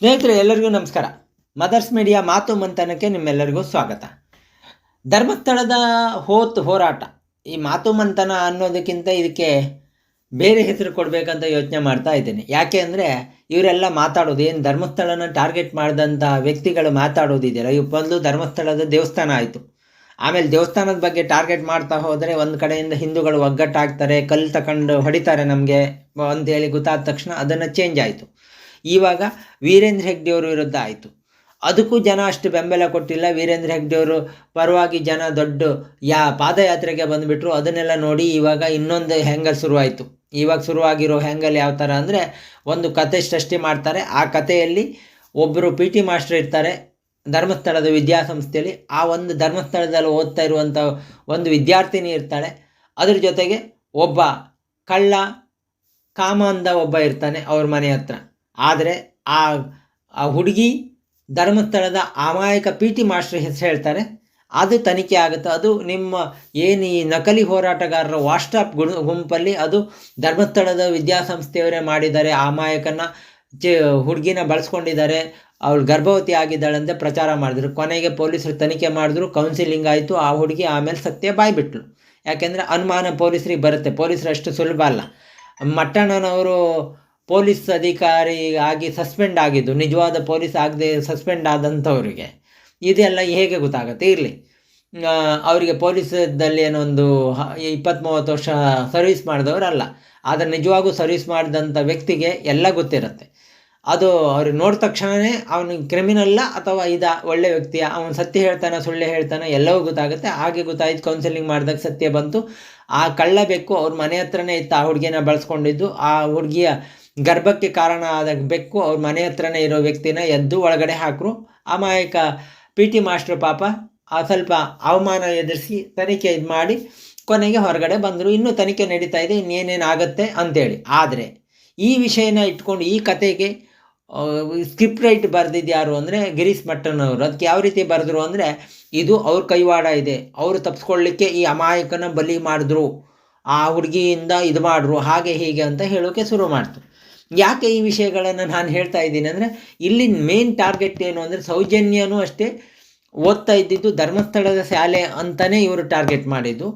ಸ್ನೇಹಿತರೆ, ಎಲ್ಲರಿಗೂ ನಮಸ್ಕಾರ. ಮದರ್ಸ್ ಮೀಡಿಯಾ ಮಾತು ಮಂಥನಕ್ಕೆ ನಿಮ್ಮೆಲ್ಲರಿಗೂ ಸ್ವಾಗತ. ಧರ್ಮಸ್ಥಳದ ಹೋತ್ ಹೋರಾಟ, ಈ ಮಾತು ಮಂಥನ ಅನ್ನೋದಕ್ಕಿಂತ ಇದಕ್ಕೆ ಬೇರೆ ಹೆಸರು ಕೊಡಬೇಕಂತ ಯೋಚನೆ ಮಾಡ್ತಾ ಇದ್ದೀನಿ. ಯಾಕೆ ಅಂದರೆ, ಇವರೆಲ್ಲ ಮಾತಾಡೋದು, ಏನು ಧರ್ಮಸ್ಥಳನ ಟಾರ್ಗೆಟ್ ಮಾಡಿದಂಥ ವ್ಯಕ್ತಿಗಳು ಮಾತಾಡೋದಿದೆಯಲ್ಲ ಇವು ಬಂದು ಧರ್ಮಸ್ಥಳದ ದೇವಸ್ಥಾನ ಆಯಿತು. ಆಮೇಲೆ ದೇವಸ್ಥಾನದ ಬಗ್ಗೆ ಟಾರ್ಗೆಟ್ ಮಾಡ್ತಾ ಹೋದರೆ, ಒಂದು ಕಡೆಯಿಂದ ಹಿಂದೂಗಳು ಒಗ್ಗಟ್ಟಾಗ್ತಾರೆ, ಕಲ್ಲು ತಗೊಂಡು ಹೊಡಿತಾರೆ ನಮಗೆ ಅಂತೇಳಿ ಗೊತ್ತಾದ ತಕ್ಷಣ ಅದನ್ನು ಚೇಂಜ್ ಆಯಿತು. ಇವಾಗ ವೀರೇಂದ್ರ ಹೆಗ್ಡೆಯವರು ವಿರುದ್ಧ ಆಯಿತು. ಅದಕ್ಕೂ ಜನ ಅಷ್ಟು ಬೆಂಬಲ ಕೊಟ್ಟಿಲ್ಲ. ವೀರೇಂದ್ರ ಹೆಗ್ಡೆಯವರು ಪರವಾಗಿ ಜನ ದೊಡ್ಡ ಯಾ ಪಾದಯಾತ್ರೆಗೆ ಬಂದುಬಿಟ್ರು. ಅದನ್ನೆಲ್ಲ ನೋಡಿ ಇವಾಗ ಇನ್ನೊಂದು ಹೆಂಗಲ್ ಶುರುವಾಯಿತು. ಇವಾಗ ಶುರುವಾಗಿರೋ ಹೆಂಗಲ್ ಯಾವ ಥರ ಅಂದರೆ ಒಂದು ಕತೆ ಸೃಷ್ಟಿ ಮಾಡ್ತಾರೆ. ಆ ಕಥೆಯಲ್ಲಿ ಒಬ್ಬರು ಪಿ ಟಿ ಮಾಸ್ಟರ್ ಇರ್ತಾರೆ. ಧರ್ಮಸ್ಥಳದ ವಿದ್ಯಾಸಂಸ್ಥೆಯಲ್ಲಿ ಆ ಒಂದು ಧರ್ಮಸ್ಥಳದಲ್ಲಿ ಓದ್ತಾ ಇರುವಂಥ ಒಂದು ವಿದ್ಯಾರ್ಥಿನಿ ಇರ್ತಾಳೆ. ಅದ್ರ ಜೊತೆಗೆ ಒಬ್ಬ ಕಳ್ಳ, ಕಾಮ ಅಂದ ಒಬ್ಬ ಇರ್ತಾನೆ ಅವ್ರ ಮನೆ ಹತ್ರ. ಆದರೆ ಆ ಆ ಹುಡುಗಿ ಧರ್ಮಸ್ಥಳದ ಅಮಾಯಕ ಪಿ ಟಿ ಮಾಸ್ಟರ್ ಹೆಸರು ಹೇಳ್ತಾರೆ. ಅದು ತನಿಖೆ ಆಗುತ್ತೆ. ಅದು ನಿಮ್ಮ ಏನು ಈ ನಕಲಿ ಹೋರಾಟಗಾರರ ವಾಸ್ಟಾಪ್ ಗುಂಪಲ್ಲಿ ಅದು ಧರ್ಮಸ್ಥಳದ ವಿದ್ಯಾಸಂಸ್ಥೆಯವರೇ ಮಾಡಿದ್ದಾರೆ. ಅಮಾಯಕನ ಚ, ಹುಡುಗಿನ ಬಳಸ್ಕೊಂಡಿದ್ದಾರೆ. ಅವಳು ಗರ್ಭವತಿ ಆಗಿದ್ದಾಳಂತೆ ಪ್ರಚಾರ ಮಾಡಿದ್ರು. ಕೊನೆಗೆ ಪೊಲೀಸರು ತನಿಖೆ ಮಾಡಿದ್ರು. ಕೌನ್ಸಿಲಿಂಗ್ ಆಯಿತು. ಆ ಹುಡುಗಿ ಆಮೇಲೆ ಸತ್ಯ ಬಾಯ್ಬಿಟ್ಲು. ಯಾಕೆಂದರೆ ಅನುಮಾನ ಪೊಲೀಸರಿಗೆ ಬರುತ್ತೆ. ಪೊಲೀಸರು ಅಷ್ಟು ಸುಲಭ ಅಲ್ಲ. ಮಟ್ಟಣ್ಣನವರು ಪೊಲೀಸ್ ಅಧಿಕಾರಿ ಆಗಿ ಸಸ್ಪೆಂಡ್ ಆಗಿದ್ದು, ನಿಜವಾದ ಪೊಲೀಸ್ ಆಗದೆ ಸಸ್ಪೆಂಡ್ ಆದಂಥವರಿಗೆ. ಇದೆಲ್ಲ ಹೇಗೆ ಗೊತ್ತಾಗುತ್ತೆ? ಇರಲಿ. ಅವರಿಗೆ ಪೊಲೀಸದಲ್ಲಿ ಏನೊಂದು ಇಪ್ಪತ್ತು ಮೂವತ್ತು ವರ್ಷ ಸರ್ವಿಸ್ ಮಾಡಿದವರಲ್ಲ. ಆದರೆ ನಿಜವಾಗೂ ಸರ್ವಿಸ್ ಮಾಡಿದಂಥ ವ್ಯಕ್ತಿಗೆ ಎಲ್ಲ ಗೊತ್ತಿರುತ್ತೆ. ಅದು ಅವ್ರಿಗೆ ನೋಡಿದ ತಕ್ಷಣವೇ ಅವನು ಕ್ರಿಮಿನಲ್ಲ ಅಥವಾ ಇದ ಒಳ್ಳೆ ವ್ಯಕ್ತಿಯ, ಅವನು ಸತ್ಯ ಹೇಳ್ತಾನೆ ಸುಳ್ಳು ಹೇಳ್ತಾನೆ ಎಲ್ಲವೂ ಗೊತ್ತಾಗುತ್ತೆ. ಹಾಗೆ ಗೊತ್ತಾಯಿತು ಕೌನ್ಸಿಲಿಂಗ್ ಮಾಡಿದಾಗ ಸತ್ಯ ಬಂತು. ಆ ಕಳ್ಳ ಅವ್ರ ಮನೆ ಹತ್ರನೇ ಇತ್ತು ಆ ಹುಡುಗಿನ ಬಳಸ್ಕೊಂಡಿದ್ದು. ಆ ಹುಡುಗಿಯ ಗರ್ಭಕ್ಕೆ ಕಾರಣ ಆದ ಬೆಕ್ಕು ಅವ್ರ ಮನೆ ಹತ್ರನೇ ಇರೋ ವ್ಯಕ್ತಿನ ಎದ್ದು ಒಳಗಡೆ ಹಾಕರು. ಅಮಾಯಕ ಪಿ ಟಿ ಮಾಸ್ಟ್ರು ಪಾಪ ಆ ಸ್ವಲ್ಪ ಅವಮಾನ ಎದುರಿಸಿ ತನಿಖೆ ಇದು ಮಾಡಿ ಕೊನೆಗೆ ಹೊರಗಡೆ ಬಂದರು. ಇನ್ನೂ ತನಿಖೆ ನಡೀತಾ ಇದೆ, ಇನ್ನೇನೇನು ಆಗುತ್ತೆ ಅಂತೇಳಿ. ಆದರೆ ಈ ವಿಷಯನ ಇಟ್ಕೊಂಡು ಈ ಕತೆಗೆ ಸ್ಕ್ರಿಪ್ಟ್ ರೈಟ್ ಬರೆದಿದ್ದು ಯಾರು ಅಂದರೆ ಗಿರೀಶ್ ಮಟ್ಟನವರು ಅದಕ್ಕೆ ಯಾವ ರೀತಿ ಬರೆದ್ರು ಅಂದರೆ ಇದು ಅವ್ರ ಕೈವಾಡ ಇದೆ. ಅವರು ತಪ್ಪಿಸ್ಕೊಳ್ಳಿಕ್ಕೆ ಈ ಅಮಾಯಕನ ಬಲಿ ಮಾಡಿದ್ರು. ಆ ಹುಡುಗಿಯಿಂದ ಇದು ಮಾಡಿದ್ರು ಹಾಗೆ ಹೀಗೆ ಅಂತ ಹೇಳೋಕ್ಕೆ ಶುರು ಮಾಡ್ತು. ಯಾಕೆ ಈ ವಿಷಯಗಳನ್ನು ನಾನು ಹೇಳ್ತಾ ಇದ್ದೀನಿ ಅಂದರೆ ಇಲ್ಲಿ ಮೇನ್ ಟಾರ್ಗೆಟ್ ಏನು ಅಂದರೆ ಸೌಜನ್ಯನೂ ಅಷ್ಟೇ ಓದ್ತಾ ಇದ್ದಿದ್ದು ಧರ್ಮಸ್ಥಳದ ಶಾಲೆ ಅಂತಲೇ ಇವರು ಟಾರ್ಗೆಟ್ ಮಾಡಿದ್ದು.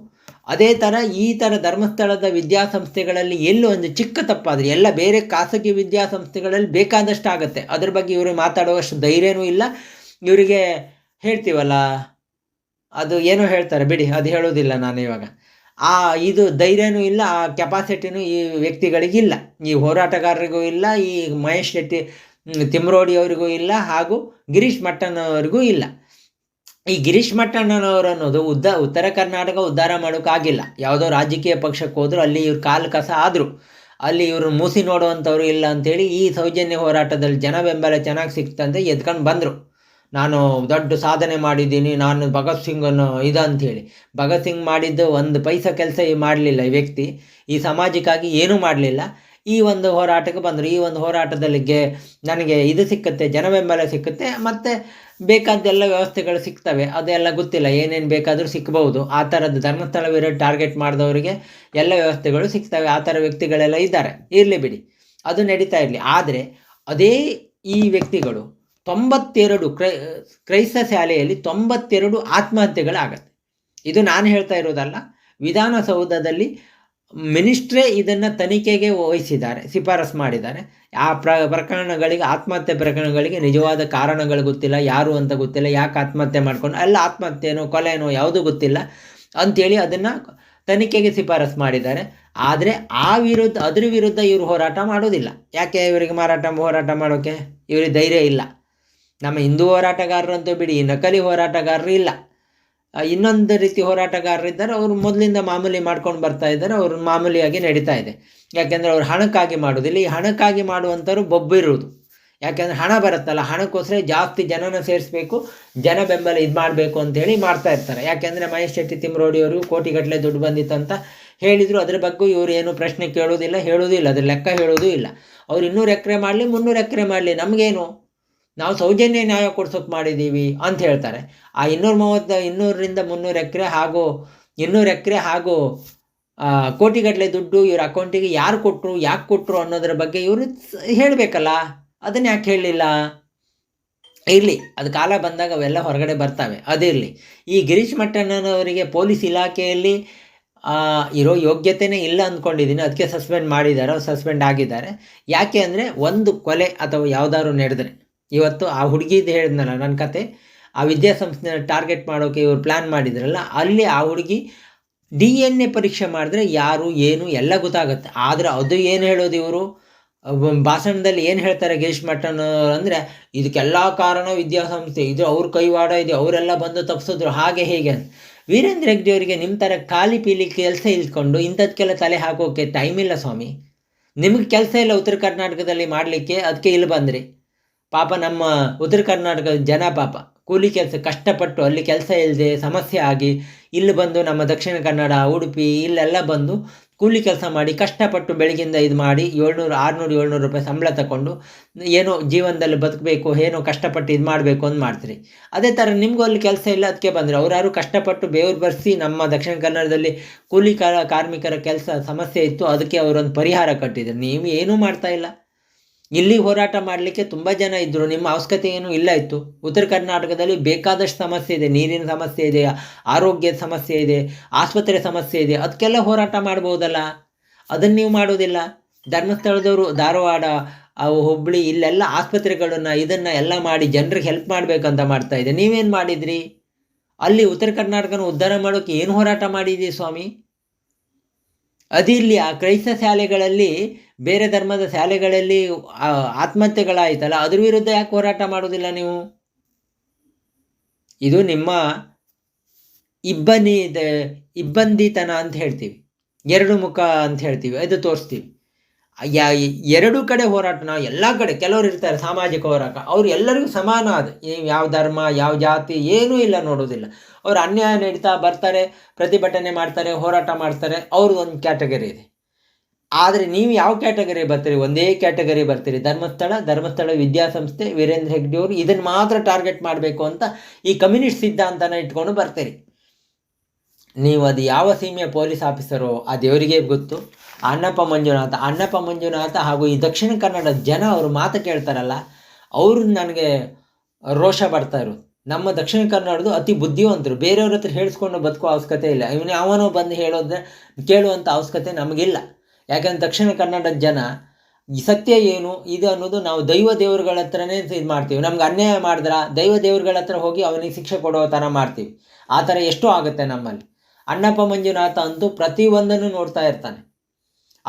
ಅದೇ ಥರ ಈ ಥರ ಧರ್ಮಸ್ಥಳದ ವಿದ್ಯಾಸಂಸ್ಥೆಗಳಲ್ಲಿ ಎಲ್ಲೂ ಒಂದು ಚಿಕ್ಕ ತಪ್ಪಾದರೆ, ಎಲ್ಲ ಬೇರೆ ಖಾಸಗಿ ವಿದ್ಯಾಸಂಸ್ಥೆಗಳಲ್ಲಿ ಬೇಕಾದಷ್ಟು ಆಗುತ್ತೆ. ಅದ್ರ ಬಗ್ಗೆ ಇವರು ಮಾತಾಡುವಷ್ಟು ಧೈರ್ಯನೂ ಇಲ್ಲ. ಇವರಿಗೆ ಹೇಳ್ತೀವಲ್ಲ, ಅದು ಏನೋ ಹೇಳ್ತಾರೆ, ಬಿಡಿ, ಅದು ಹೇಳೋದಿಲ್ಲ ನಾನು ಇವಾಗ. ಆ ಇದು ಧೈರ್ಯನೂ ಇಲ್ಲ, ಆ ಕೆಪಾಸಿಟಿನೂ ಈ ವ್ಯಕ್ತಿಗಳಿಗಿಲ್ಲ. ಈ ಹೋರಾಟಗಾರರಿಗೂ ಇಲ್ಲ, ಈ ಮಹೇಶ್ ಶೆಟ್ಟಿ ತಿಮ್ರೋಡಿಯವರಿಗೂ ಇಲ್ಲ, ಹಾಗೂ ಗಿರೀಶ್ ಮಟ್ಟಣ್ಣವರಿಗೂ ಇಲ್ಲ. ಈ ಗಿರೀಶ್ ಮಟ್ಟಣ್ಣನವರು ಅನ್ನೋದು ಉದ್ದ, ಉತ್ತರ ಕರ್ನಾಟಕ ಉದ್ಧಾರ ಮಾಡೋಕ್ಕಾಗಿಲ್ಲ. ಯಾವುದೋ ರಾಜಕೀಯ ಪಕ್ಷಕ್ಕೆ ಹೋದರೂ ಅಲ್ಲಿ ಇವ್ರು ಕಾಲು ಕಸ ಆದರು. ಅಲ್ಲಿ ಇವರು ಮೂಸಿ ನೋಡುವಂಥವ್ರು ಇಲ್ಲ ಅಂಥೇಳಿ ಈ ಸೌಜನ್ಯ ಹೋರಾಟದಲ್ಲಿ ಜನ ಬೆಂಬಲ ಚೆನ್ನಾಗಿ ಸಿಕ್ತಂತೆ ಎದ್ಕೊಂಡು ಬಂದರು. ನಾನು ದೊಡ್ಡ ಸಾಧನೆ ಮಾಡಿದ್ದೀನಿ, ನಾನು ಭಗತ್ ಸಿಂಗನ್ನು ಇದು ಅಂಥೇಳಿ ಭಗತ್ ಸಿಂಗ್ ಮಾಡಿದ್ದು ಒಂದು ಪೈಸ ಕೆಲಸ ಮಾಡಲಿಲ್ಲ ಈ ವ್ಯಕ್ತಿ. ಈ ಸಮಾಜಕ್ಕಾಗಿ ಏನೂ ಮಾಡಲಿಲ್ಲ. ಈ ಒಂದು ಹೋರಾಟಕ್ಕೆ ಬಂದರು. ಈ ಒಂದು ಹೋರಾಟದಲ್ಲಿ ಗೆ ನನಗೆ ಇದು ಸಿಕ್ಕುತ್ತೆ ಜನ ಬೆಂಬಲ ಸಿಕ್ಕುತ್ತೆ, ಮತ್ತು ಬೇಕಾದ್ದೆಲ್ಲ ವ್ಯವಸ್ಥೆಗಳು ಸಿಗ್ತವೆ. ಅದೆಲ್ಲ ಗೊತ್ತಿಲ್ಲ. ಏನೇನು ಬೇಕಾದರೂ ಸಿಕ್ಕಬಹುದು ಆ ಥರದ್ದು ಧರ್ಮಸ್ಥಳ ವಿರೋಧ ಟಾರ್ಗೆಟ್ ಮಾಡಿದವರಿಗೆ ಎಲ್ಲ ವ್ಯವಸ್ಥೆಗಳು ಸಿಗ್ತವೆ. ಆ ಥರ ವ್ಯಕ್ತಿಗಳೆಲ್ಲ ಇದ್ದಾರೆ. ಇರಲಿ ಬಿಡಿ. ಅದು ನಡೀತಾ ಇರಲಿ. ಆದರೆ ಅದೇ ಈ ವ್ಯಕ್ತಿಗಳು ತೊಂಬತ್ತೆರಡು ಕ್ರೈ, ಕ್ರೈಸ್ತ ಶಾಲೆಯಲ್ಲಿ ತೊಂಬತ್ತೆರಡು ಆತ್ಮಹತ್ಯೆಗಳಾಗತ್ತೆ. ಇದು ನಾನು ಹೇಳ್ತಾ ಇರೋದಲ್ಲ, ವಿಧಾನಸೌಧದಲ್ಲಿ ಮಿನಿಸ್ಟ್ರೇ ಇದನ್ನು ತನಿಖೆಗೆ ವಹಿಸಿದ್ದಾರೆ, ಶಿಫಾರಸು ಮಾಡಿದ್ದಾರೆ. ಆ ಪ್ರ, ಪ್ರಕರಣಗಳಿಗೆ, ಆತ್ಮಹತ್ಯೆ ಪ್ರಕರಣಗಳಿಗೆ ನಿಜವಾದ ಕಾರಣಗಳು ಗೊತ್ತಿಲ್ಲ, ಯಾರು ಅಂತ ಗೊತ್ತಿಲ್ಲ, ಯಾಕೆ ಆತ್ಮಹತ್ಯೆ ಮಾಡ್ಕೊಂಡು, ಅಲ್ಲ ಆತ್ಮಹತ್ಯೆನೋ, ಕೊಲೆನೋ ಯಾವುದೂ ಗೊತ್ತಿಲ್ಲ ಅಂಥೇಳಿ ಅದನ್ನು ತನಿಖೆಗೆ ಶಿಫಾರಸು ಮಾಡಿದ್ದಾರೆ. ಆದರೆ ಆ ವಿರುದ್ಧ, ಅದ್ರ ವಿರುದ್ಧ ಇವರು ಹೋರಾಟ ಮಾಡೋದಿಲ್ಲ. ಯಾಕೆ ಇವರಿಗೆ ಮಾರಾಟ, ಹೋರಾಟ ಮಾಡೋಕ್ಕೆ ಇವರಿಗೆ ಧೈರ್ಯ ಇಲ್ಲ. ನಮ್ಮ ಹಿಂದೂ ಹೋರಾಟಗಾರರಂತೂ ಬಿಡಿ, ನಕಲಿ ಹೋರಾಟಗಾರರು ಇಲ್ಲ. ಇನ್ನೊಂದು ರೀತಿ ಹೋರಾಟಗಾರರಿದ್ದಾರೆ ಅವರು ಮೊದಲಿಂದ ಮಾಮೂಲಿ ಮಾಡ್ಕೊಂಡು ಬರ್ತಾ ಇದ್ದಾರೆ, ಅವರು ಮಾಮೂಲಿಯಾಗಿ ನಡೀತಾ ಇದೆ. ಯಾಕೆಂದರೆ ಅವ್ರು ಹಣಕ್ಕಾಗಿ ಮಾಡೋದಿಲ್ಲ. ಈ ಹಣಕ್ಕಾಗಿ ಮಾಡುವಂಥವ್ರು ಬೊಬ್ಬಿರುವುದು ಯಾಕೆಂದರೆ ಹಣ ಬರುತ್ತಲ್ಲ, ಹಣಕ್ಕೋಸ್ಕರ ಜಾಸ್ತಿ ಜನನ ಸೇರಿಸ್ಬೇಕು, ಜನ ಬೆಂಬಲ ಇದು ಮಾಡಬೇಕು ಅಂತೇಳಿ ಮಾಡ್ತಾ ಇರ್ತಾರೆ. ಯಾಕೆಂದರೆ ಮಹೇಶ್ ಶೆಟ್ಟಿ ತಿಮ್ರೋಡಿಯವರು ಕೋಟಿಗಟ್ಟಲೆ ದುಡ್ಡು ಬಂದಿತ್ತು ಅಂತ ಹೇಳಿದರು. ಅದ್ರ ಬಗ್ಗೆ ಇವರು ಏನು ಪ್ರಶ್ನೆ ಕೇಳೋದಿಲ್ಲ ಹೇಳೋದಿಲ್ಲ ಅದ್ರ ಲೆಕ್ಕ ಹೇಳೋದೂ ಇಲ್ಲ. ಅವ್ರು ಇನ್ನೂರು ಎಕರೆ ಮಾಡಲಿ, ಮುನ್ನೂರು ಎಕರೆ ಮಾಡಲಿ, ನಮಗೇನು? ನಾವು ಸೌಜನ್ಯ ನ್ಯಾಯ ಕೊಡ್ಸೋಕೆ ಮಾಡಿದ್ದೀವಿ ಅಂತ ಹೇಳ್ತಾರೆ. ಆ ಇನ್ನೂರ ಮೂವತ್ತು, ಇನ್ನೂರರಿಂದ ಮುನ್ನೂರು ಎಕರೆ ಹಾಗೂ, ಇನ್ನೂರು ಎಕರೆ ಹಾಗೂ ಕೋಟಿಗಟ್ಟಲೆ ದುಡ್ಡು ಇವ್ರ ಅಕೌಂಟಿಗೆ ಯಾರು ಕೊಟ್ಟರು ಯಾಕೆ ಕೊಟ್ಟರು ಅನ್ನೋದ್ರ ಬಗ್ಗೆ ಇವರು ಹೇಳಬೇಕಲ್ಲ. ಅದನ್ನು ಯಾಕೆ ಹೇಳಲಿಲ್ಲ? ಇರಲಿ, ಅದು ಕಾಲ ಬಂದಾಗ ಅವೆಲ್ಲ ಹೊರಗಡೆ ಬರ್ತವೆ ಅದಿರಲಿ ಈ ಗಿರೀಶ್ ಮಟ್ಟಣ್ಣನವರಿಗೆ ಪೊಲೀಸ್ ಇಲಾಖೆಯಲ್ಲಿ ಇರೋ ಯೋಗ್ಯತೆಯೇ ಇಲ್ಲ ಅಂದ್ಕೊಂಡಿದ್ದೀನಿ ಅದಕ್ಕೆ ಸಸ್ಪೆಂಡ್ ಮಾಡಿದ್ದಾರೆ ಸಸ್ಪೆಂಡ್ ಆಗಿದ್ದಾರೆ. ಯಾಕೆ ಅಂದರೆ ಒಂದು ಕೊಲೆ ಅಥವಾ ಯಾವುದಾದ್ರು ನಡೆದ್ರೆ. ಇವತ್ತು ಆ ಹುಡುಗಿದು ಹೇಳಿದ್ನಲ್ಲ ನನ್ನ ಕತೆ, ಆ ವಿದ್ಯಾಸಂಸ್ಥೆನ ಟಾರ್ಗೆಟ್ ಮಾಡೋಕೆ ಇವರು ಪ್ಲ್ಯಾನ್ ಮಾಡಿದ್ರಲ್ಲ, ಅಲ್ಲಿ ಆ ಹುಡುಗಿ ಡಿ ಎನ್ ಎ ಪರೀಕ್ಷೆ ಮಾಡಿದ್ರೆ ಯಾರು, ಏನು ಎಲ್ಲ ಗೊತ್ತಾಗುತ್ತೆ. ಆದರೆ ಅದು ಏನು ಹೇಳೋದು ಇವರು? ಭಾಷಣದಲ್ಲಿ ಏನು ಹೇಳ್ತಾರೆ ಗಿರೀಶ್ ಮಟ್ಟನ್ ಅಂದರೆ, ಇದಕ್ಕೆಲ್ಲ ಕಾರಣ ವಿದ್ಯಾಸಂಸ್ಥೆ, ಇದು ಅವ್ರ ಕೈವಾಡ, ಇದೆ ಅವರೆಲ್ಲ ಬಂದು ತಪ್ಪಿಸಿದ್ರು ಹಾಗೆ ಹೇಗೆ ಅಂತ. ವೀರೇಂದ್ರ ಹೆಗ್ಡೆ ಅವರಿಗೆ ನಿಮ್ಮ ಥರ ಖಾಲಿ ಪೀಲಿ ಕೆಲಸ ಇಲ್ಕೊಂಡು ಇಂಥದ್ಕೆಲ್ಲ ತಲೆ ಹಾಕೋಕೆ ಟೈಮ್ ಇಲ್ಲ ಸ್ವಾಮಿ. ನಿಮಗೆ ಕೆಲಸ ಇಲ್ಲ ಉತ್ತರ ಕರ್ನಾಟಕದಲ್ಲಿ ಮಾಡಲಿಕ್ಕೆ ಅದಕ್ಕೆ ಇಲ್ಲಿ ಬಂದ್ರಿ. ಪಾಪ ನಮ್ಮ ಉತ್ತರ ಕರ್ನಾಟಕದ ಜನ ಪಾಪ ಕೂಲಿ ಕೆಲಸ ಕಷ್ಟಪಟ್ಟು ಅಲ್ಲಿ ಕೆಲಸ ಇಲ್ಲದೆ ಸಮಸ್ಯೆ ಆಗಿ ಇಲ್ಲಿ ಬಂದು ನಮ್ಮ ದಕ್ಷಿಣ ಕನ್ನಡ, ಉಡುಪಿ ಇಲ್ಲೆಲ್ಲ ಬಂದು ಕೂಲಿ ಕೆಲಸ ಮಾಡಿ ಕಷ್ಟಪಟ್ಟು ಬೆಳಗಿಂದ ಇದು ಮಾಡಿ ಏಳ್ನೂರು, ಆರುನೂರು, ಏಳ್ನೂರು ರೂಪಾಯಿ ಸಂಬಳ ತಗೊಂಡು ಏನೋ ಜೀವನದಲ್ಲಿ ಬದುಕಬೇಕು, ಏನೋ ಕಷ್ಟಪಟ್ಟು ಇದು ಮಾಡಬೇಕು ಅಂತ ಮಾಡ್ತೀರಿ. ಅದೇ ಥರ ನಿಮಗೂ ಅಲ್ಲಿ ಕೆಲಸ ಇಲ್ಲ ಅದಕ್ಕೆ ಬಂದರೆ. ಅವರಾರು ಕಷ್ಟಪಟ್ಟು ಬೇವ್ರು ಬರೆಸಿ ನಮ್ಮ ದಕ್ಷಿಣ ಕನ್ನಡದಲ್ಲಿ ಕೂಲಿ ಕಾರ ಕಾರ್ಮಿಕರ ಕೆಲಸ ಸಮಸ್ಯೆ ಇತ್ತು, ಅದಕ್ಕೆ ಅವರೊಂದು ಪರಿಹಾರ ಕಟ್ಟಿದ್ರು. ನೀವು ಏನೂ ಮಾಡ್ತಾ ಇಲ್ಲ. ಇಲ್ಲಿ ಹೋರಾಟ ಮಾಡಲಿಕ್ಕೆ ತುಂಬ ಜನ ಇದ್ದರು ನಿಮ್ಮ ಅವಶ್ಯಕತೆ ಏನೂ ಇಲ್ಲ ಇತ್ತು. ಉತ್ತರ ಕರ್ನಾಟಕದಲ್ಲಿ ಬೇಕಾದಷ್ಟು ಸಮಸ್ಯೆ ಇದೆ. ನೀರಿನ ಸಮಸ್ಯೆ ಇದೆ, ಆರೋಗ್ಯದ ಸಮಸ್ಯೆ ಇದೆ, ಆಸ್ಪತ್ರೆ ಸಮಸ್ಯೆ ಇದೆ. ಅದಕ್ಕೆಲ್ಲ ಹೋರಾಟ ಮಾಡ್ಬೋದಲ್ಲ? ಅದನ್ನು ನೀವು ಮಾಡೋದಿಲ್ಲ ಧರ್ಮಸ್ಥಳದವರು ಧಾರವಾಡ ಹುಬ್ಬಳ್ಳಿ ಇಲ್ಲೆಲ್ಲ ಆಸ್ಪತ್ರೆಗಳನ್ನು, ಇದನ್ನು ಎಲ್ಲ ಮಾಡಿ ಜನರಿಗೆ ಹೆಲ್ಪ್ ಮಾಡಬೇಕಂತ ಮಾಡ್ತಾ ಇದೆ. ನೀವೇನು ಮಾಡಿದ್ರಿ? ಅಲ್ಲಿ ಉತ್ತರ ಕರ್ನಾಟಕನ ಉದ್ಧಾರ ಮಾಡೋಕ್ಕೆ ಏನು ಹೋರಾಟ ಮಾಡಿದ್ದೀರಿ ಸ್ವಾಮಿ? ಅದಿರಲಿ ಆ ಕ್ರೈಸ್ತ ಶಾಲೆಗಳಲ್ಲಿ, ಬೇರೆ ಧರ್ಮದ ಶಾಲೆಗಳಲ್ಲಿ ಆತ್ಮಹತ್ಯೆಗಳಾಯ್ತಲ್ಲ, ಅದ್ರ ವಿರುದ್ಧ ಯಾಕೆ ಹೋರಾಟ ಮಾಡೋದಿಲ್ಲ ನೀವು? ಇದು ನಿಮ್ಮ ಇಬ್ಬನಿ, ಇಬ್ಬಂದಿತನ ಅಂತ ಹೇಳ್ತೀವಿ. ಎರಡು ಮುಖ ಅಂತ ಹೇಳ್ತೀವಿ. ಅದು ತೋರಿಸ್ತೀವಿ. ಯಾ, ಎರಡು ಕಡೆ ಹೋರಾಟ, ನಾವು ಎಲ್ಲ ಕಡೆ, ಕೆಲವರು ಇರ್ತಾರೆ ಸಾಮಾಜಿಕ ಹೋರಾಟ, ಅವ್ರು ಎಲ್ಲರಿಗೂ ಸಮಾನ ಅದು ಯಾವ ಧರ್ಮ, ಯಾವ ಜಾತಿ, ಏನೂ ಇಲ್ಲ ನೋಡೋದಿಲ್ಲ ಅವ್ರು ಅನ್ಯಾಯ ನಡೀತಾ ಬರ್ತಾರೆ, ಪ್ರತಿಭಟನೆ ಮಾಡ್ತಾರೆ, ಹೋರಾಟ ಮಾಡ್ತಾರೆ, ಅವ್ರದ್ದು ಒಂದು ಕ್ಯಾಟಗರಿ ಇದೆ. ಆದರೆ ನೀವು ಯಾವ ಕ್ಯಾಟಗರಿ ಬರ್ತೀರಿ? ಒಂದೇ ಕ್ಯಾಟಗರಿ ಬರ್ತೀರಿ. ಧರ್ಮಸ್ಥಳ ಧರ್ಮಸ್ಥಳ ವಿದ್ಯಾಸಂಸ್ಥೆ, ವೀರೇಂದ್ರ ಹೆಗ್ಡೆ ಅವರು ಇದನ್ನು ಮಾತ್ರ ಟಾರ್ಗೆಟ್ ಮಾಡಬೇಕು ಅಂತ ಈ ಕಮ್ಯುನಿಸ್ಟ್ ಸಿದ್ಧಾಂತನ ಇಟ್ಕೊಂಡು ಬರ್ತೀರಿ. ನೀವು ಅದು ಯಾವ ಸೀಮೆಯ ಪೊಲೀಸ್ ಆಫೀಸರೋ ಆ ದೇವರಿಗೆ ಗೊತ್ತು. ಅಣ್ಣಪ್ಪ ಮಂಜುನಾಥ ಅಣ್ಣಪ್ಪ ಮಂಜುನಾಥ ಹಾಗೂ ಈ ದಕ್ಷಿಣ ಕನ್ನಡ ಜನ ಅವರು ಮಾತು ಕೇಳ್ತಾರಲ್ಲ, ಅವರು ನನಗೆ ರೋಷ ಬರ್ತಾ ಇರೋದು. ನಮ್ಮ ದಕ್ಷಿಣ ಕನ್ನಡದ್ದು ಅತಿ ಬುದ್ಧಿವಂತರು. ಬೇರೆಯವ್ರ ಹತ್ರ ಹೇಳಿಸ್ಕೊಂಡು ಬದುಕೋ ಅವಶ್ಯಕತೆ ಇಲ್ಲ. ಇವನು ಅವನೋ ಬಂದು ಹೇಳೋದ್ರೆ ಕೇಳುವಂಥ ಅವಶ್ಯಕತೆ ನಮಗಿಲ್ಲ. ಯಾಕಂದ್ರೆ ದಕ್ಷಿಣ ಕನ್ನಡದ ಜನ, ಈ ಸತ್ಯ ಏನು, ಇದು ಅನ್ನೋದು ನಾವು ದೈವ ದೇವರುಗಳ ಹತ್ರನೇ ಇದು ಮಾಡ್ತೀವಿ. ನಮ್ಗೆ ಅನ್ಯಾಯ ಮಾಡಿದ್ರೆ ದೈವ ದೇವರುಗಳ ಹತ್ರ ಹೋಗಿ ಅವನಿಗೆ ಶಿಕ್ಷೆ ಕೊಡೋ ಥರ ಮಾಡ್ತೀವಿ. ಆ ಥರ ಎಷ್ಟೋ ಆಗುತ್ತೆ ನಮ್ಮಲ್ಲಿ. ಅಣ್ಣಪ್ಪ ಮಂಜುನಾಥ ಅಂತೂ ಪ್ರತಿಯೊಂದನ್ನು ನೋಡ್ತಾ ಇರ್ತಾನೆ.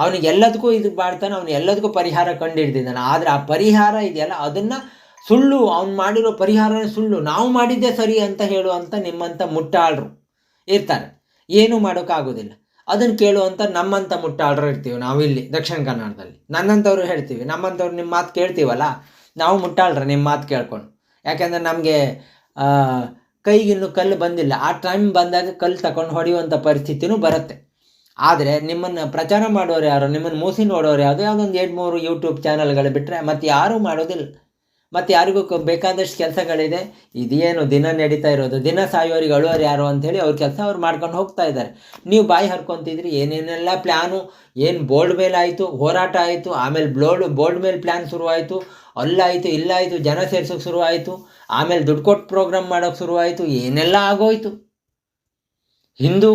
ಅವನಿಗೆ ಎಲ್ಲದಕ್ಕೂ ಇದು ಮಾಡ್ತಾನೆ ಅವನು ಎಲ್ಲದಕ್ಕೂ ಪರಿಹಾರ ಕಂಡುಹಿಡ್ದಿದ್ದಾನೆ ಆದರೆ ಆ ಪರಿಹಾರ ಇದೆಯಲ್ಲ, ಅದನ್ನು ಸುಳ್ಳು, ಅವ್ನು ಮಾಡಿರೋ ಪರಿಹಾರನೇ ಸುಳ್ಳು. ನಾವು ಮಾಡಿದ್ದೆ ಸರಿ ಅಂತ ಹೇಳುವಂಥ ನಿಮ್ಮಂಥ ಮುಟ್ಟಾಳರು ಇರ್ತಾರೆ. ಏನೂ ಮಾಡೋಕ್ಕಾಗೋದಿಲ್ಲ. ಅದನ್ನು ಕೇಳುವಂಥ ನಮ್ಮಂಥ ಮುಟ್ಟಾಳರು ಇರ್ತೀವಿ ನಾವು ಇಲ್ಲಿ ದಕ್ಷಿಣ ಕನ್ನಡದಲ್ಲಿ. ನನ್ನಂಥವ್ರು ಹೇಳ್ತೀವಿ ನಮ್ಮಂಥವ್ರು ನಿಮ್ಮ ಮಾತು ಕೇಳ್ತೀವಲ್ಲ, ನಾವು ಮುಟ್ಟಾಳ್ರೆ ನಿಮ್ಮ ಮಾತು ಕೇಳ್ಕೊಂಡು. ಯಾಕೆಂದರೆ ನಮಗೆ ಕೈಗಿನ್ನು ಕಲ್ಲು ಬಂದಿಲ್ಲ. ಆ ಟೈಮ್ ಬಂದಾಗ ಕಲ್ಲು ತಗೊಂಡು ಹೊಡೆಯುವಂಥ ಪರಿಸ್ಥಿತಿನೂ ಬರುತ್ತೆ. ಆದರೆ ನಿಮ್ಮನ್ನು ಪ್ರಚಾರ ಮಾಡೋರು ಯಾರು? ನಿಮ್ಮನ್ನು ಮೂಸಿ ನೋಡೋರು ಯಾವುದು ಯಾವುದೊಂದು ಎರಡು ಮೂರು ಯೂಟ್ಯೂಬ್ ಚಾನಲ್ಗಳು ಬಿಟ್ಟರೆ ಮತ್ತು ಯಾರೂ ಮಾಡೋದಿಲ್ಲ. ಮತ್ತು ಯಾರಿಗೂ ಬೇಕಾದಷ್ಟು ಕೆಲಸಗಳಿದೆ. ಇದೇನು ದಿನ ನಡೀತಾ ಇರೋದು? ದಿನ ಸಾಯೋರಿಗೆ ಅಳುವರು ಯಾರು ಅಂಥೇಳಿ ಅವ್ರ ಕೆಲಸ ಅವ್ರು ಮಾಡ್ಕೊಂಡು ಹೋಗ್ತಾ ಇದ್ದಾರೆ. ನೀವು ಬಾಯಿ ಹರ್ಕೊತಿದ್ರಿ, ಏನೇನೆಲ್ಲ ಪ್ಲ್ಯಾನು ಏನು ಬೋರ್ಡ್ ಮೇಲೆ ಆಯಿತು? ಹೋರಾಟ ಆಯಿತು? ಆಮೇಲೆ ಬ್ಲೋಡ್ ಬೋರ್ಡ್ ಮೇಲೆ ಪ್ಲ್ಯಾನ್ ಶುರುವಾಯಿತು? ಅಲ್ಲಾಯಿತು ಇಲ್ಲಾಯಿತು ಜನ ಸೇರ್ಸೋಕ್ಕೆ ಶುರುವಾಯಿತು? ಆಮೇಲೆ ದುಡ್ಡು ಕೊಟ್ಟು ಪ್ರೋಗ್ರಾಮ್ ಮಾಡೋಕೆ ಶುರುವಾಯಿತು? ಏನೆಲ್ಲ ಆಗೋಯ್ತು? ಹಿಂದೂ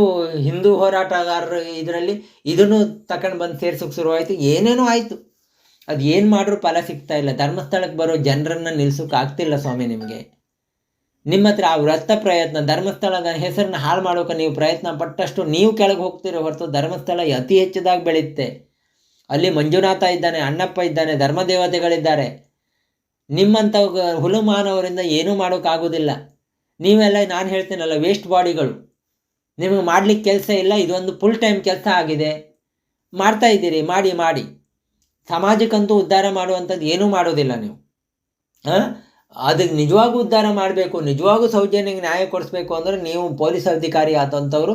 ಹಿಂದೂ ಹೋರಾಟಗಾರರು ಇದರಲ್ಲಿ ಇದನ್ನು ತಕೊಂಡು ಬಂದು ಸೇರ್ಸೋಕೆ ಶುರುವಾಯಿತು. ಏನೇನೋ ಆಯಿತು. ಅದು ಏನು ಮಾಡ್ರೂ ಫಲ ಸಿಗ್ತಾ ಇಲ್ಲ. ಧರ್ಮಸ್ಥಳಕ್ಕೆ ಬರೋ ಜನರನ್ನು ನಿಲ್ಸೋಕೆ ಆಗ್ತಿಲ್ಲ ಸ್ವಾಮಿ ನಿಮಗೆ. ನಿಮ್ಮ ಹತ್ರ ಆ ವ್ರತ ಪ್ರಯತ್ನ, ಧರ್ಮಸ್ಥಳದ ಹೆಸರನ್ನ ಹಾಳು ಮಾಡೋಕೆ ನೀವು ಪ್ರಯತ್ನ ಪಟ್ಟಷ್ಟು ನೀವು ಕೆಳಗೆ ಹೋಗ್ತೀರೋ ಹೊರತು ಧರ್ಮಸ್ಥಳ ಅತಿ ಹೆಚ್ಚದಾಗಿ ಬೆಳೆಯುತ್ತೆ ಅಲ್ಲಿ ಮಂಜುನಾಥ ಇದ್ದಾನೆ, ಅಣ್ಣಪ್ಪ ಇದ್ದಾನೆ ಧರ್ಮದೇವತೆಗಳಿದ್ದಾರೆ ನಿಮ್ಮಂಥ ಹುಲು ಮಾನವರಿಂದ ಏನೂ ಮಾಡೋಕ್ಕಾಗೋದಿಲ್ಲ ನೀವೆಲ್ಲ ನಾನು ಹೇಳ್ತೀನಲ್ಲ, ವೇಸ್ಟ್ ಬಾಡಿಗಳು. ನಿಮಗೆ ಮಾಡ್ಲಿಕ್ಕೆ ಕೆಲಸ ಇಲ್ಲ, ಇದೊಂದು ಫುಲ್ ಟೈಮ್ ಕೆಲಸ ಆಗಿದೆ. ಮಾಡ್ತಾ ಇದ್ದೀರಿ, ಮಾಡಿ ಮಾಡಿ. ಸಮಾಜಕ್ಕಂತೂ ಉದ್ಧಾರ ಮಾಡುವಂಥದ್ದು ಏನೂ ಮಾಡೋದಿಲ್ಲ ನೀವು. ಹಾಂ? ಅದಕ್ಕೆ ನಿಜವಾಗೂ ಉದ್ಧಾರ ಮಾಡಬೇಕು, ನಿಜವಾಗೂ ಸೌಜನ್ಯಕ್ಕೆ ನ್ಯಾಯ ಕೊಡಿಸ್ಬೇಕು ಅಂದರೆ ನೀವು ಪೊಲೀಸ್ ಅಧಿಕಾರಿ ಆದಂಥವ್ರು.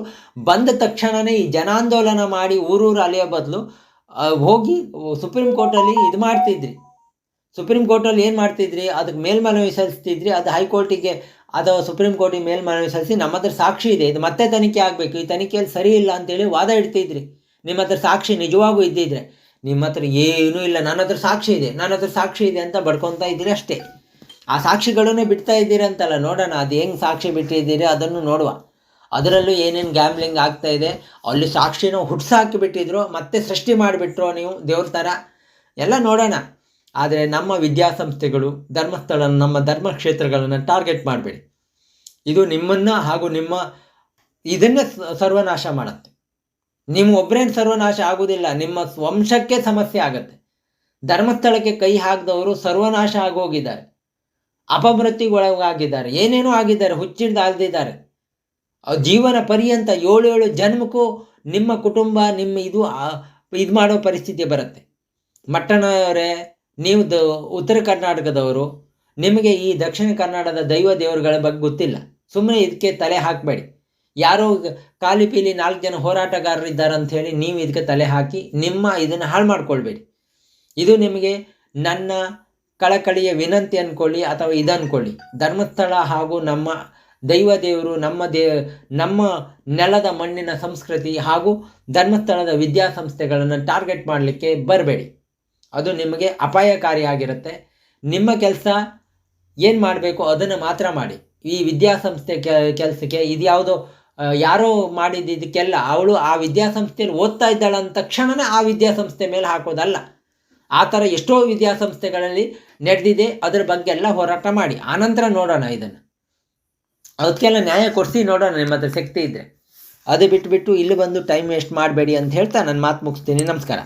ಬಂದ ತಕ್ಷಣವೇ ಈ ಜನಾಂದೋಲನ ಮಾಡಿ ಊರೂರು ಅಲೆಯೋ ಬದಲು ಹೋಗಿ ಸುಪ್ರೀಂ ಕೋರ್ಟಲ್ಲಿ ಇದು ಮಾಡ್ತಿದ್ರಿ. ಸುಪ್ರೀಂ ಕೋರ್ಟಲ್ಲಿ ಏನು ಮಾಡ್ತಿದ್ರಿ? ಅದಕ್ಕೆ ಮೇಲ್ಮನವಿ ಸಲ್ಲಿಸ್ತಿದ್ರಿ, ಅದು ಹೈಕೋರ್ಟಿಗೆ ಅಥವಾ ಸುಪ್ರೀಂ ಕೋರ್ಟಿಗೆ ಮೇಲ್ಮನವಿ ಸಲ್ಲಿಸಿ ನಮ್ಮ ಹತ್ರ ಸಾಕ್ಷಿ ಇದೆ. ಇದು ಮತ್ತೆ ತನಿಖೆ ಆಗಬೇಕು. ಈ ತನಿಖೆಯಲ್ಲಿ ಸರಿ ಇಲ್ಲ ಅಂತೇಳಿ ವಾದ ಇಡ್ತಿದ್ರಿ. ನಿಮ್ಮ ಹತ್ರ ಸಾಕ್ಷಿ ನಿಜವಾಗೂ ಇದ್ದಿದ್ರೆ ನಿಮ್ಮ ಹತ್ರ ಏನೂ ಇಲ್ಲ. ನನ್ನ ಹತ್ರ ಸಾಕ್ಷಿ ಇದೆ. ನನ್ನ ಹತ್ರ ಸಾಕ್ಷಿ ಇದೆ ಅಂತ ಬಡ್ಕೊತಾ ಇದ್ದೀರಿ ಅಷ್ಟೇ. ಆ ಸಾಕ್ಷಿಗಳನ್ನೇ ಬಿಡ್ತಾ ಇದ್ದೀರಿ ಅಂತಲ್ಲ ನೋಡೋಣ. ಅದು ಹೆಂಗೆ ಸಾಕ್ಷಿ ಬಿಟ್ಟಿದ್ದೀರಿ ಅದನ್ನು ನೋಡುವ. ಅದರಲ್ಲೂ ಏನೇನು ಗ್ಯಾಮ್ಲಿಂಗ್ ಆಗ್ತಾ ಇದೆ. ಅಲ್ಲಿ ಸಾಕ್ಷಿನ ಹುಟ್ಸಾಕಿ ಬಿಟ್ಟಿದ್ರು. ಮತ್ತೆ ಸೃಷ್ಟಿ ಮಾಡಿಬಿಟ್ರು ನೀವು ದೇವ್ರ ಥರ ಎಲ್ಲ ನೋಡೋಣ. ಆದರೆ ನಮ್ಮ ವಿದ್ಯಾಸಂಸ್ಥೆಗಳು ಧರ್ಮಸ್ಥಳ ನಮ್ಮ ಧರ್ಮಕ್ಷೇತ್ರಗಳನ್ನು ಟಾರ್ಗೆಟ್ ಮಾಡಬೇಡಿ. ಇದು ನಿಮ್ಮನ್ನು ಹಾಗೂ ನಿಮ್ಮ ಇದನ್ನೇ ಸರ್ವನಾಶ ಮಾಡುತ್ತೆ. ನಿಮ್ಮ ಒಬ್ಬರೇನು ಸರ್ವನಾಶ ಆಗುವುದಿಲ್ಲ, ನಿಮ್ಮ ವಂಶಕ್ಕೆ ಸಮಸ್ಯೆ ಆಗುತ್ತೆ. ಧರ್ಮಸ್ಥಳಕ್ಕೆ ಕೈ ಹಾಕಿದವರು ಸರ್ವನಾಶ ಆಗೋಗಿದ್ದಾರೆ. ಅಪಮೃತಿಗೊಳಗಾಗಿದ್ದಾರೆ ಏನೇನೋ ಆಗಿದ್ದಾರೆ, ಹುಚ್ಚಿಡ್ದು ಆಗದಿದ್ದಾರೆ ಜೀವನ ಪರ್ಯಂತ ಏಳು ಏಳು ಜನ್ಮಕ್ಕೂ ನಿಮ್ಮ ಕುಟುಂಬ, ನಿಮ್ಮ ಇದು ಇದು ಮಾಡೋ ಪರಿಸ್ಥಿತಿ ಬರುತ್ತೆ. ಮಟ್ಟಣ್ಣವರೇ ನೀವು ದ ಉತ್ತರ ಕರ್ನಾಟಕದವರು, ನಿಮಗೆ ಈ ದಕ್ಷಿಣ ಕನ್ನಡದ ದೈವ ದೇವರುಗಳ ಬಗ್ಗೆ ಗೊತ್ತಿಲ್ಲ. ಸುಮ್ಮನೆ ಇದಕ್ಕೆ ತಲೆ ಹಾಕಬೇಡಿ. ಯಾರೋ ಕಾಲಿ ಪೀಲಿ ನಾಲ್ಕು ಜನ ಹೋರಾಟಗಾರರಿದ್ದಾರೆ ಅಂತ ಹೇಳಿ ನೀವು ಇದಕ್ಕೆ ತಲೆ ಹಾಕಿ ನಿಮ್ಮ ಇದನ್ನು ಹಾಳು ಮಾಡ್ಕೊಳ್ಬೇಡಿ. ಇದು ನಿಮಗೆ ನನ್ನ ಕಳಕಳಿಯ ವಿನಂತಿ ಅಂದ್ಕೊಳ್ಳಿ ಅಥವಾ ಇದು ಅಂದ್ಕೊಳ್ಳಿ ಧರ್ಮಸ್ಥಳ ಹಾಗೂ ನಮ್ಮ ದೈವ ದೇವರು, ನಮ್ಮ ದೇ, ನಮ್ಮ ನೆಲದ ಮಣ್ಣಿನ ಸಂಸ್ಕೃತಿ ಹಾಗೂ ಧರ್ಮಸ್ಥಳದ ವಿದ್ಯಾಸಂಸ್ಥೆಗಳನ್ನು ಟಾರ್ಗೆಟ್ ಮಾಡಲಿಕ್ಕೆ ಬರಬೇಡಿ. ಅದು ನಿಮಗೆ ಅಪಾಯಕಾರಿಯಾಗಿರುತ್ತೆ. ನಿಮ್ಮ ಕೆಲಸ ಏನು ಮಾಡಬೇಕು ಅದನ್ನು ಮಾತ್ರ ಮಾಡಿ. ಈ ವಿದ್ಯಾಸಂಸ್ಥೆ ಕೆಲಸಕ್ಕೆ ಇದು ಯಾವುದೋ ಆ, ಯಾರೋ ಮಾಡಿದ್ದಕ್ಕೆಲ್ಲ ಅವಳು ಆ ವಿದ್ಯಾಸಂಸ್ಥೆಯಲ್ಲಿ ಓದ್ತಾ ಇದ್ದಾಳೆ ಅಂದ ತಕ್ಷಣವೇ ಆ ವಿದ್ಯಾಸಂಸ್ಥೆ ಮೇಲೆ ಹಾಕೋದಲ್ಲ. ಆ ಥರ ಎಷ್ಟೋ ವಿದ್ಯಾಸಂಸ್ಥೆಗಳಲ್ಲಿ ನಡೆದಿದೆ ಅದರ ಬಗ್ಗೆ ಎಲ್ಲ ಹೋರಾಟ ಮಾಡಿ. ಆನಂತರ ನೋಡೋಣ ಇದನ್ನು. ಅದಕ್ಕೆಲ್ಲ ನ್ಯಾಯ ಕೊಡಿಸಿ ನೋಡೋಣ ನಿಮ್ಮ ಹತ್ರ ಶಕ್ತಿ ಇದ್ದರೆ ಅದು ಬಿಟ್ಬಿಟ್ಟು ಇಲ್ಲಿ ಬಂದು ಟೈಮ್ ವೇಸ್ಟ್ ಮಾಡಬೇಡಿ ಅಂತ ಹೇಳ್ತಾ ನಾನು ಮಾತು ಮುಗಿಸ್ತೀನಿ. ನಮಸ್ಕಾರ.